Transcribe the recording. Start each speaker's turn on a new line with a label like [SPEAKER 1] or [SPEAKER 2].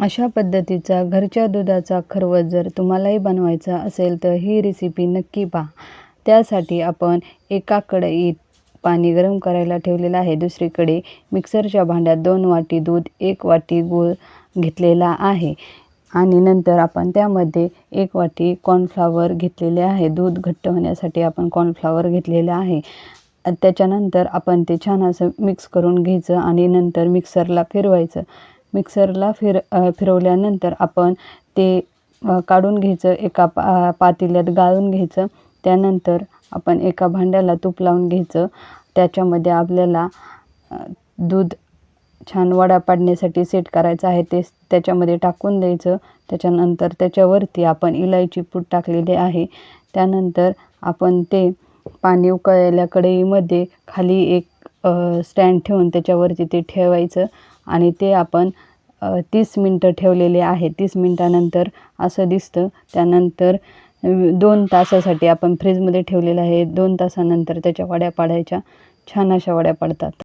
[SPEAKER 1] अशा पद्धतीचा घरच्या दुधाचा खरवस जर तुम्हालाही बनवायचा असेल तर ही रेसिपी नक्की पहा. त्यासाठी आपण एका कढईत पाणी गरम करायला ठेवलेलं आहे. दुसरीकडे मिक्सरच्या भांड्यात दोन वाटी दूध एक वाटी गूळ घेतलेला आहे. आणि नंतर आपण त्यामध्ये एक वाटी कॉर्नफ्लावर घेतलेले आहे. दूध घट्ट होण्यासाठी आपण कॉर्नफ्लावर घेतलेलं आहे. त्याच्यानंतर आपण ते छान असं मिक्स करून घ्यायचं आणि नंतर मिक्सरला फिरवायचं. मिक्सरला फिर फिरवल्यानंतर आपण ते काढून घ्यायचं एका पा पातेल्यात गाळून घ्यायचं त्यानंतर आपण एका भांड्याला तूप लावून घ्यायचं त्याच्यामध्ये आपल्याला दूध छान वडा पाडण्यासाठी सेट करायचं आहे ते त्याच्यामध्ये टाकून द्यायचं त्याच्यानंतर त्याच्यावरती आपण इलायची पूड टाकलेली आहे त्यानंतर आपण ते पाणी उकळलेल्या कढईमध्ये खाली एक स्टँड ठेवून त्याच्यावरती ते ठेवायचं. आणि ते आपण तीस मिनटं ठेवलेले आहे तीस मिनटानंतर असं दिसतं. त्यानंतर दोन तासासाठी आपण फ्रीजमध्ये ठेवलेलं आहे. दोन तासानंतर त्याच्या वड्या पाडायच्या. छान अशा वड्या पाडतात.